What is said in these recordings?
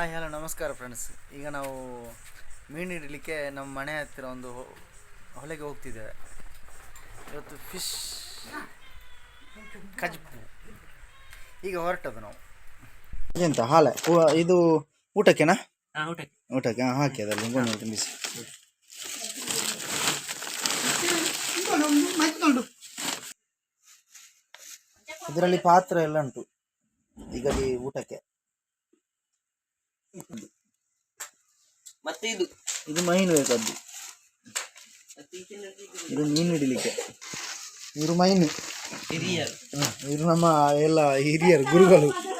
Hi hello ನಮಸ್ಕಾರ friends ಈಗ ನಾವು ಮೀನು ಹಿಡಲಿಕ್ಕೆ ನಮ್ಮ ಮನೆ ಹತ್ತಿರ ಒಂದು ಹೊ- ಹೊಳೆಗೆ ಹೋಗ್ತಿದ್ದೇವೆ. ಇವತ್ತು ಫಿಶ್ ಕಜ್ಪು. ಈಗ ಹೊರಟದು ನಾವು. ಎಂತ ಹಾಲೆ? ಇದು ಊಟಕ್ಕೆನಾ? ಊಟಕ್ಕೆ. ಊಟಕ್ಕೆ ಹಾಂ ಹಾಕಿ ಅದರಲ್ಲಿ ಇಂಗೊಂದು ತುಂಬಿಸಿ ಇದರಲ್ಲಿ ಪಾತ್ರ ಎಲ್ಲ ಉಂಟು. ಈಗ ಈ ಊಟಕ್ಕೆ. ಮತ್ತೆ ಇದು. ಇದು ಮೈನ್ ಬೇಕದ್ದು. ಇದು ಮೀನು ಹಿಡಿಲಿಕ್ಕೆ. ಇವರು ಮೈನ್. ಹಿರಿಯರು. ಇವರು ನಮ್ಮ ಎಲ್ಲ ಹಿರಿಯರು ಗುರುಗಳು.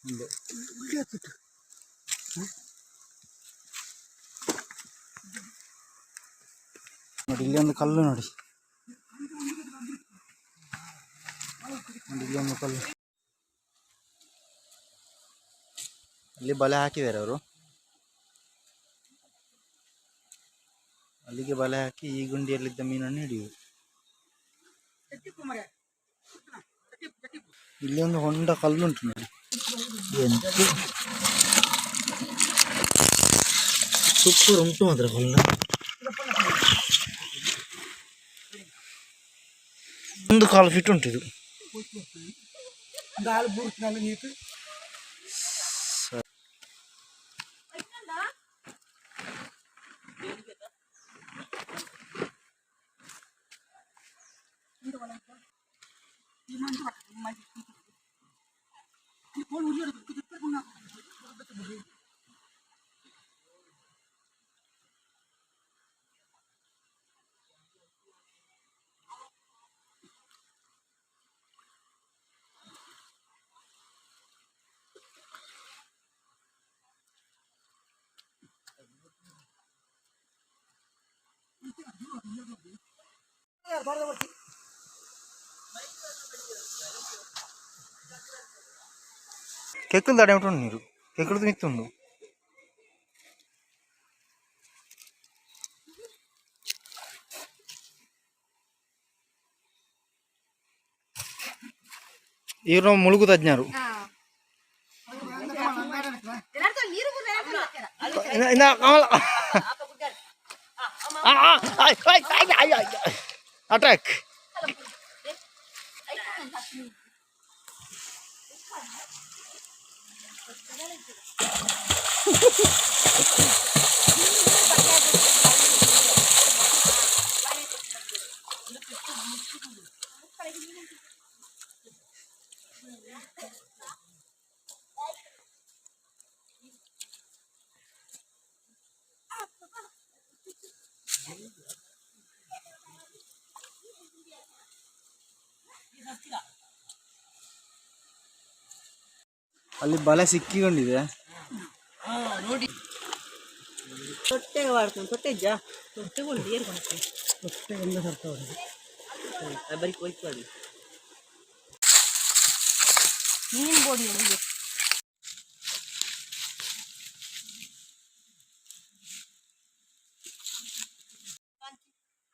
Enggak. Udah gitu. Hah? ನೋಡಿ, ಇಲ್ಲಿ ಒಂದು ಕಲ್ಲು ನೋಡಿ. ಇಲ್ಲಿ ಒಂದು ಕಲ್ಲು. ಅಲ್ಲಿ ಬಲೆ ಹಾಕಿದ್ದಾರೆ ಅವರು. ಅಲ್ಲಿಗೆ ಬಲೆ ಹಾಕಿ ಈ ಗುಂಡಿಯಲ್ಲಿದ್ದ ಮೀನನ್ನು ಹಿಡಿಯುವುದು. ಇಲ್ಲಿ ಒಂದು ಹೊಂಡ ಕಲ್ಲುಂಟು ನೋಡಿ. ಎಂತ ಸೂಪರ್ ಉಂಟು ಮಾತ್ರ ಕಲ್ಲು. ಒಂದು ಕಾಲು ಫಿಟ್ ಉಂಟು ಇದು ಸ- సార్ బోర్డు కెక్కులు తడేమిటండి మీరు కెక్కులు తినిస్తుండు ఈరో ములుగు తజ్ఞారు. ఇందా కావాలా अटॅक ಅಲ್ಲಿ ಬಲೆ ಸಿಕ್ಕಿಕೊಂಡಿದೆ ನೋಡಿ ತೊಟ್ಟೆಗೆ ಮಾಡ್ಕೊಂಡು ತೊಟ್ಟೆ ಇದ್ಯಾ ತೊಟ್ಟೆಗೊಂಡು ಏನು ಮಾಡ್ತೀನಿ ತೊಟ್ಟೆಗೊಂದು ಸರ್ತ ಬರೀ ಕೊಯ್ತು ಅದು ಮೀನು ಬೋಡಿ ಇದು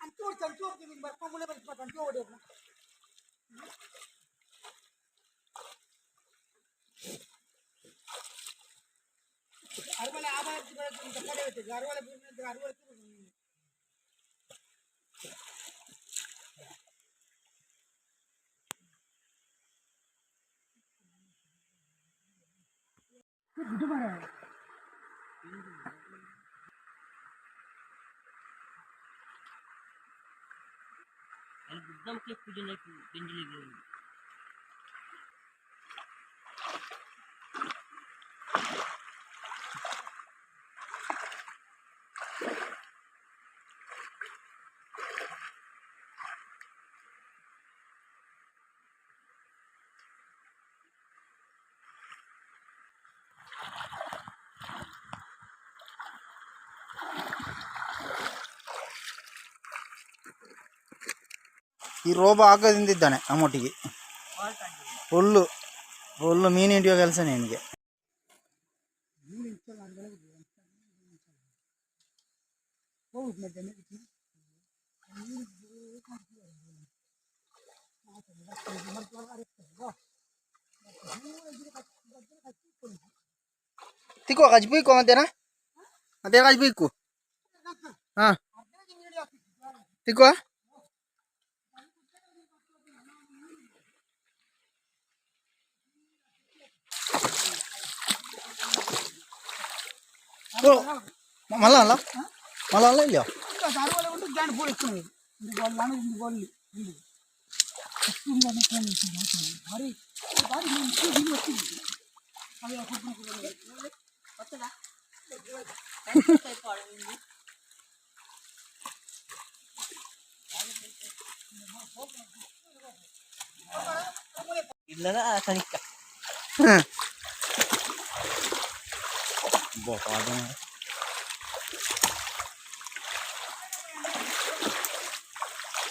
ಅಂತ ಓಡ್ತಾನೆ ಓಡ್ತೀನಿ ಬರ್ಕೊಂಡು ಬರ್ಕೊಂಡು ಓಡಿ గుడ్డు మరా గుడ్డం చెప్పు గింజలకు గింజలు ಈ ರೋಬ ಹಾಕದಿಂದಿದ್ದಾನೆ ನಮ್ಮೊಟ್ಟಿಗೆ ಫುಲ್ಲು ಫುಲ್ಲು ಮೀನು ಹಿಡಿಯೋ ಕೆಲಸ ನಿನಗೆ ತಿಕ್ಕೋ ಕಜ್ ಬೀಕು ಮತ್ತೇನ ಮತ್ತೆ ಕಜ್ ಬೀಕು ಹಾಂ ತಿಕ್ಕೋ Ilah, kan? Ikan, बता दें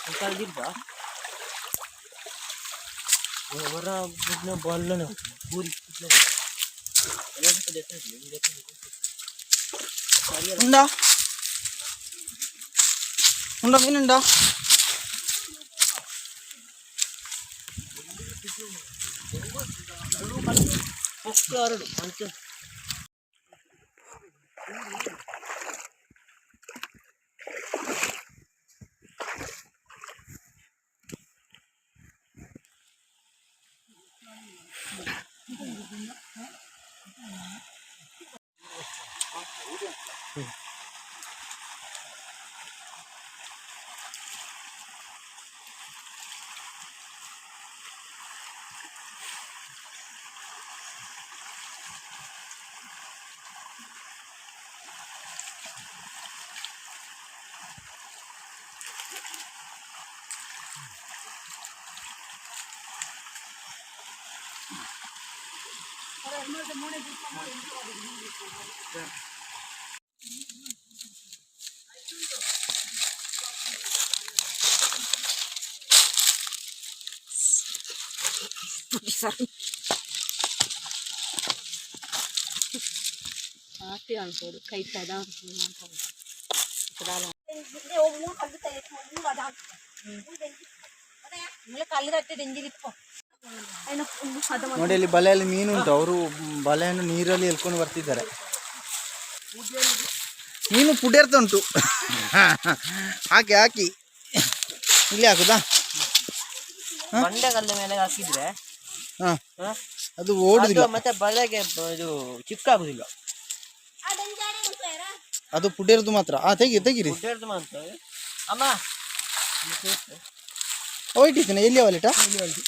निकाल दी बा वरा अपने बॉल लेने पूरी कितने तो देते हैं देते हैं उंडा ഉണ്ടോ പിന്നെ ഉണ്ടോ ഒക്കെ ആരുണ്ട് മനുഷ്യൻ ಆಸ್ತಿ ಅನ್ಸೋದು ಕೈ ತದ ಕಲ್ಲು ಕಟ್ಟಿ ಡೆಂಜಿಲಿಪ್ಪ ನೋಡಿ ಅಲ್ಲಿ ಬಲೆಯಲ್ಲಿ ಮೀನು ಉಂಟು. ಅವರು ಬಲೆಯನ್ನು ನೀರಲ್ಲಿ ಎಲ್ಕೊಂಡು ಬರ್ತಿದ್ದಾರೆ. ಮೀನು ಪುಡಿಯರ್ತ ಉಂಟು. ಹಾಕಿ ಹಾಕಿ. ಇಲ್ಲಿ ಹಾಕುದಾ? ಮೇಲೆ ಹಾಕಿದ್ರೆ ಹಾ. ಅದು ಓಡುದಿಲ್ಲ. ಮತ್ತೆ ಬಲೆಗೆ ಇದು ಚಿಕ್ಕಾಗುದಿಲ್ಲ. ಅದು ಪುಡಿಯರ್ದು ಮಾತ್ರ. ಆ ತೆಗಿ ತೆಗಿರಿ. ಅಮ್ಮ. ಹೋಯ್ತಿದ್ದೇನೆ ಎಲ್ಲಿ ಅವಲಿಟ ಏ ಚೆನ್ನಾಗ್ ಉಂಟು.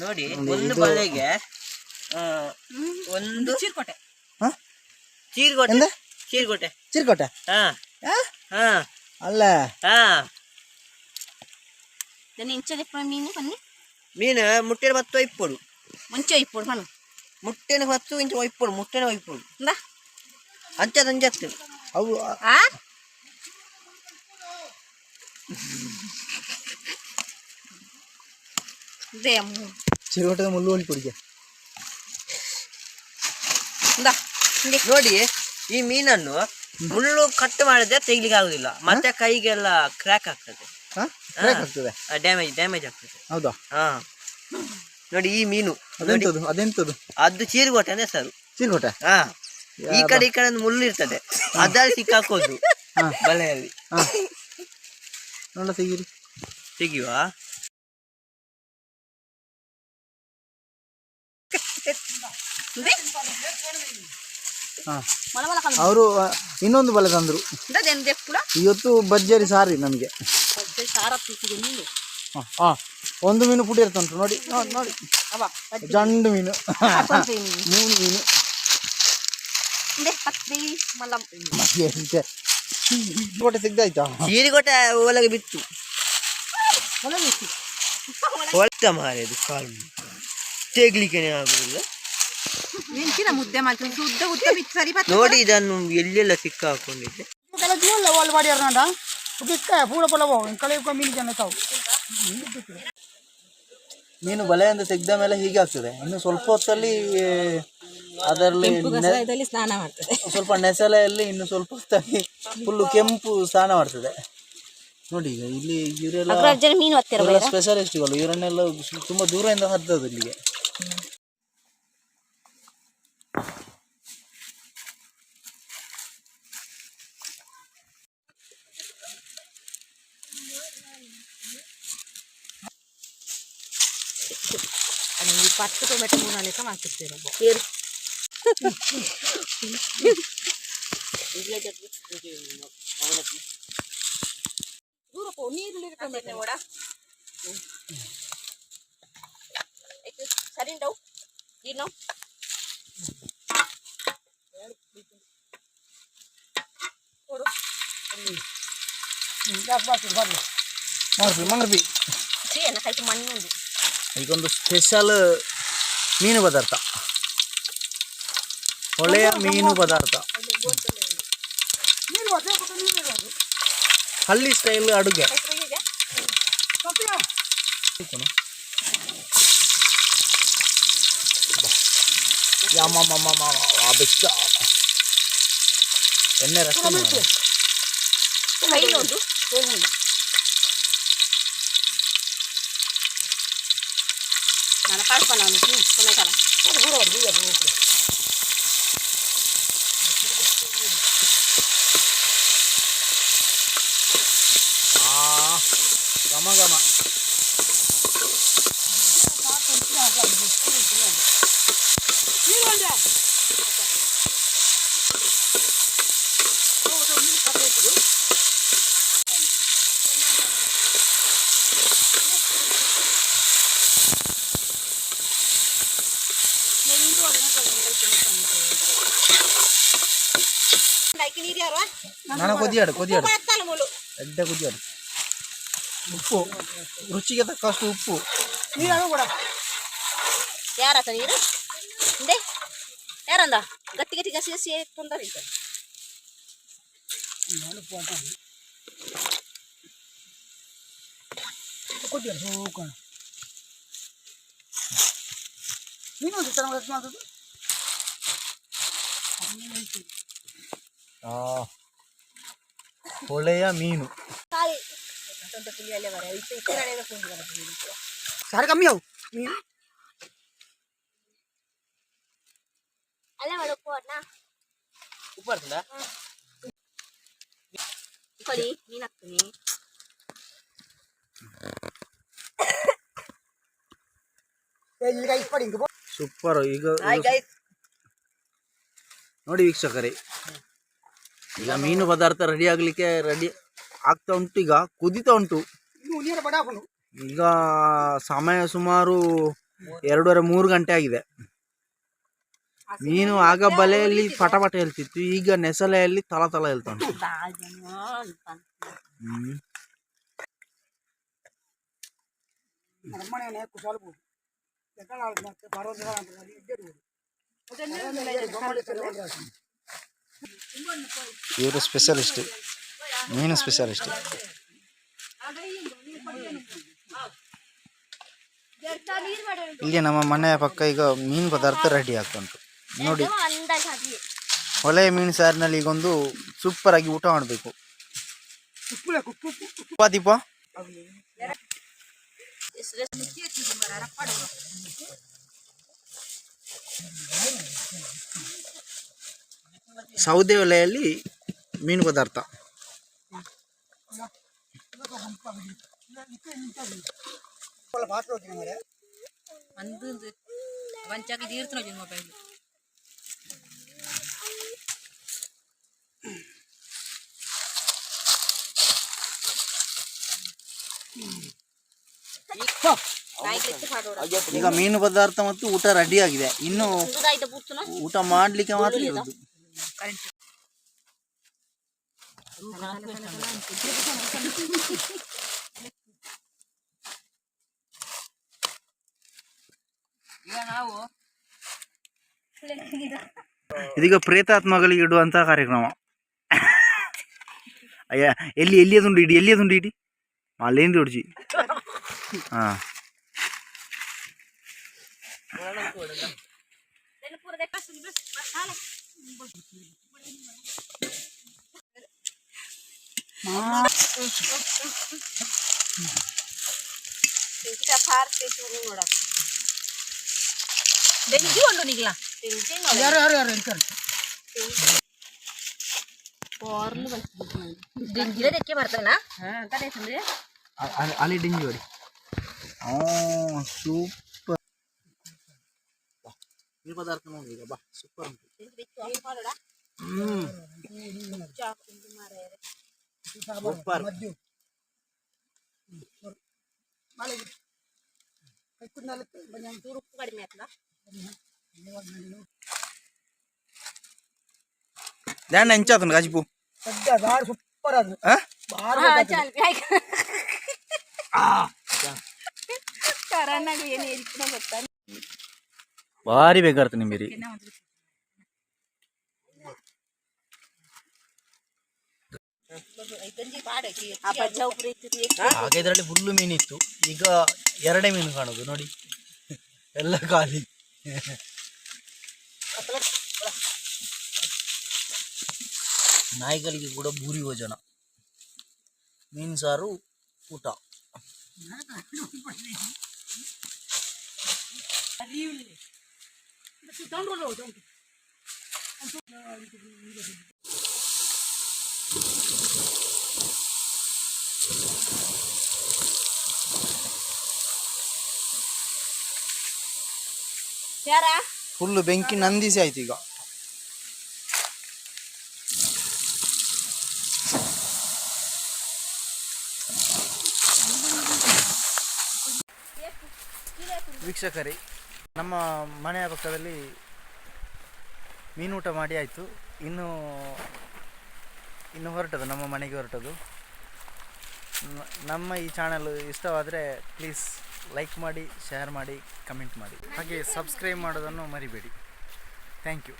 ನೋಡಿ ಒಂದು ಬಲೆಗೆ ಆ, ಒಂದು ಚೀರ್ಕೊಟ್ಟೆ ಹಾ ಚೀರ್ಗೋಟೆ ಎಂದ? ಚೀರ್ಗೋಟೆ ಚಿರ್ಕೋಟೆ ಹಾ ಆ? ಹಾ ಅಲ್ಲ ಹಾ దాన్ని ఇంచది మీను పని ಮೀನು ಮುಟ್ಟೆನ ಬತ್ತು ಒಯ್ಪೊಡು మంచిగా ఇప్పుడు మనం ಮುಟ್ಟೆನ ಬತ್ತು ಇಂಚ ಒಯ್ಪೊಡು ಮುಟ್ಟೆನ ಒಯ್ಪೊಡು ఇందా ಅಂಚದ ಅಂಜತ್ತು ಅವು ചെറുവട്ട മുള്ളു പോലി പൊടിക്കാം ನೋಡಿ ಈ ಮೀನನ್ನು ಮುಳ್ಳು ಕಟ್ ಮಾಡಿದ್ರೆ ತೆಗಿಲಿಕ್ಕೆ ಆಗುದಿಲ್ಲ. ಮತ್ತೆ ಕೈಗೆಲ್ಲ ಕ್ರ್ಯಾಕ್ ಆಗ್ತದೆ. ಡ್ಯಾಮೇಜ್ ಡ್ಯಾಮೇಜ್ ಆಗ್ತದೆ? ಹೌದಾ? ಹಾ. ನೋಡಿ ಈ ಮೀನು. ಅದೆಂತದು? ಅದೆಂತದು? ಅದು ಚೀರುಗೋಟೆ ಸರ್. ಚೀರುಗೋಟೆ ಹಾ. ಈ ಕಡೆ ಈ ಕಡೆ ಒಂದು ಮುಳ್ಳು ಇರ್ತದೆ. ಅದ್ರಲ್ಲಿ ಸಿಕ್ಕಾಕೋದು ಹಾ. ಬಲೆಯಲ್ಲಿ. ಹಾ. ನೋಡ ತೆಗೀರಿ. ಅವರು ಇನ್ನೊಂದು ಬಲೆ ತಂದ್ರು. ಇವತ್ತು ಬಜ್ಜರಿ ಸಾರಿ ನಮಗೆ. ಸಾರ ಪೀಸಿಗೆ ನೀನು. ಹಾಂ ಹಾಂ. ಒಂದು ಮೀನು ಪುಡಿ ಇರ್ತುಂಟು ನೋಡಿ ನೋಡಿ ಜಂಡು ಮೀನು. ಮೂರು ಮೀನು. ಇದೆ ಪತ್ರಿ ಮಲ್ಲ ಗೋಟೆ ತೆಗ್ದಾಯ್ತಾ ಸೀರಿಗೋಟೆ ಒಳಗೆ ಬಿತ್ತು. ಒಳ್ತ ಮಾರಿ ಅದು ಕಾಲು. ತೆಗ್ಲಿಕ್ಕೆ ಆಗುದಿಲ್ಲ. ನೆಂಚಿನ ಮುದ್ದೆ ಮಾಡ್ತೀನಿ. ಉದ್ದ ಉದ್ದ ಬಿತ್ತು ಸರಿ ನೋಡಿ ಇದನ್ನು ಎಲ್ಲೆಲ್ಲ ಸಿಕ್ಕ ಹಾಕೊಂಡಿದ್ದೆ kalau jual lah wal ಬಿಕ್ಕ arnada oke kaya ಮೀನು ಜನ ತಾವು ಮೀನು ಬಲೆಯಿಂದ ತೆಗ್ದ ಮೇಲೆ ಹೀಗೆ ಆಗ್ತದೆ. ಇನ್ನು ಸ್ವಲ್ಪ ಹೊತ್ತಲ್ಲಿ ಅದರಲ್ಲಿ ಸ್ನಾನ ಮಾಡ್ತದೆ. ಸ್ವಲ್ಪ ನೆಸಲೆಯಲ್ಲಿ ಇನ್ನು ಸ್ವಲ್ಪ ಫುಲ್ಲು ಕೆಂಪು ಸ್ನಾನ ಮಾಡ್ತದೆ. ನೋಡಿ ಈಗ ಇಲ್ಲಿ ಇವರೆಲ್ಲ ಮೀನು ಸ್ಪೆಷಲಿಸ್ಟ್ ಸ್ಪೆಷಲಿಸ್ಟ್ಗಳು ಇವರನ್ನೆಲ್ಲ ತುಂಬಾ ದೂರದಿಂದ ಹದ್ದದು ಇಲ್ಲಿಗೆ. ಪತ್ತು ಟೊಮೆಟೊ ಮೂರು ಲೆಕ್ಕ ಮಾಡ್ತಿರ್ತೀರ ದೂರ ಪೋ ನೀರು ಟೊಮೆಟೊ ನೋಡ ಸರಿ ಉಂಟವು ಏನು ಕೊಡು ಮಂಗ್ರಬಿ ಮಂಗ್ರಬಿ ಛೀ ಅನ್ನ ಕೈತು ಮಣ್ಣು ಉಂಟು ಈಗೊಂದು ಸ್ಪೆಷಲ್ ಮೀನು ಪದಾರ್ಥ ಹೊಳೆಯ ಮೀನು ಪದಾರ್ಥ ಹಳ್ಳಿ ಸ್ಟೈಲ್ ಅಡುಗೆ ಯಮ್ಮಮ್ಮಮ್ಮಮ್ಮ, ಆ ಬೆಚ್ಚ ಎಣ್ಣೆ ರಸ ಕೈಲಿ ಒಂದು ನಾನು ಕಳ್ಪ ಘಮ ಘಮ ನೀರು ಯಾರು ನಾನು ಕೊದಿಯಾಡು ಕೊದಿಯಾಡು ಎತ್ತಲ್ಲ ಮುಳು ಎಡ್ಡ ಕೊದಿಯಾಡು ಉಪ್ಪು ರುಚಿಗೆ ತಕ್ಕಷ್ಟು ಉಪ್ಪು ಯಾರಾತ ನೀರು ಇಂದೆ ಯಾರಂದ ಗಟ್ಟಿ ಗಟ್ಟಿ ಗಸಿ ಗಸಿ ತೊಂದರೆ ಇತ್ತು ನೀನು ಒಂದು ಚೆನ್ನಾಗಿ ಮಾಡೋದು ಆ ಹೊಳೆಯ ಮೀನು ಕಾಯಿ ಅಂತ ಅಲ್ಲೇ ಕೊಡಿ ನೀನು ಹಾಕ್ತೀನಿ. ಇಪ್ಪಡಿ ಹಿಂಗೆ ಸೂಪರ್ ಈಗ ನೋಡಿ ವೀಕ್ಷಕರೇ ಈಗ ಮೀನು ಪದಾರ್ಥ ರೆಡಿ ಆಗ್ಲಿಕ್ಕೆ ರೆಡಿ ಆಗ್ತಾ ಉಂಟು ಈಗ ಕುದೀತಾ ಉಂಟು. ಈಗ ಸಮಯ ಸುಮಾರು ಎರಡೂವರೆ ಮೂರು ಗಂಟೆ ಆಗಿದೆ. ಮೀನು ಆಗ ಬಲೆಯಲ್ಲಿ ಪಟಪಟ ಪಟ ಹೇಳ್ತಿತ್ತು ಈಗ ನೆಸಲೆಯಲ್ಲಿ ತಲ ತಲ ಹೇಳ್ತಾ ಉಂಟು. ಇವರು ಸ್ಪೆಷಲಿಸ್ಟ್ ಮೀನು ಸ್ಪೆಷಲಿಸ್ಟ್ ಇಲ್ಲಿ ನಮ್ಮ ಮನೆಯ ಪಕ್ಕ ಈಗ ಮೀನು ಪದಾರ್ಥ ರೆಡಿ ಆಗ್ತಾ ಉಂಟು. ನೋಡಿ. ಹೊಳೆಯ ಮೀನು ಸಾರಿನಲ್ಲಿ ಈಗೊಂದು ಸೂಪರ್ ಆಗಿ ಊಟ ಮಾಡಬೇಕು. ದೀಪ. ಸೌದೆ ಒಲೆಯಲ್ಲಿ ಮೀನು ಪದಾರ್ಥ. ಈಗ ಮೀನು ಪದಾರ್ಥ ಮತ್ತು ಊಟ ರೆಡಿ ಆಗಿದೆ. ಇನ್ನು ಊಟ ಮಾಡ್ಲಿಕ್ಕೆ ಮಾತ್ರ ಇರೋದು ಇದೀಗ ಪ್ರೇತಾತ್ಮಗಳಿಗೆ ಇಡುವಂತಹ ಕಾರ್ಯಕ್ರಮ ಅಯ್ಯ ಎಲ್ಲಿ ಎಲ್ಲಿ ಅದುಂಡು ಇಡಿ ಎಲ್ಲಿ ಅದುಂಡು ಇಡಿ ಅಲ್ಲೇಂದು ಹೊಡ್ಜಿ ಹಾ ಬೆಂಕಿ ಉಂಟು ನಿಗ್ಲ ಯಾರು ಯಾರು ಯಾರು ಇರ್ತಾರೆ ದಿಂಜಿಲೆ ತೆಕ್ಕೆ ಬರ್ತಾನ ತಡೆ ತಂದ್ರೆ ಅಲ್ಲಿ ಡಿಂಜಿ ಹೊಡಿ ಹ್ಞೂ ಸೂಪರ್ ಈ ಪದಾರ್ಥ ನೋಡಿ ಈಗ ಬಾ ಸೂಪರ್ ಉಂಟು ಹ್ಮ್ ಸೂಪರ್ ಕಡಿಮೆ సూపర్. దాన్ని ఎంచేతుంది కాచిపు సూపర్ అది. ಭಾರಿ ಬೇಕಾಗ್ತದೆ ಆಗ ಇದರಲ್ಲಿ ಫುಲ್ಲು ಮೀನಿತ್ತು ಈಗ ಎರಡೇ ಮೀನು ಕಾಣೋದು ನೋಡಿ. ಎಲ್ಲ ಖಾಲಿ. ನಾಯಿಗಳಿಗೆ ಕೂಡ ಬೂರಿ ಭೋಜನ. ಮೀನು ಸಾರು ಊಟ. ಫುಲ್ಲು ಬೆಂಕಿ ನಂದಿಸಿ ಆಯ್ತು ಈಗ. ವೀಕ್ಷಕರೇ ನಮ್ಮ ಮನೆಯ ಪಕ್ಕದಲ್ಲಿ ಮೀನೂಟ ಮಾಡಿ ಆಯಿತು. ಇನ್ನು ಇನ್ನು ಹೊರಟದು, ನಮ್ಮ ಮನೆಗೆ ಹೊರಟದು. ನಮ್ಮ ಈ ಚಾನಲ್ ಇಷ್ಟವಾದರೆ ಪ್ಲೀಸ್ ಲೈಕ್ ಮಾಡಿ ಶೇರ್ ಮಾಡಿ ಕಮೆಂಟ್ ಮಾಡಿ. ಹಾಗೆ ಸಬ್ಸ್ಕ್ರೈಬ್ ಮಾಡೋದನ್ನು ಮರಿಬೇಡಿ. Thank you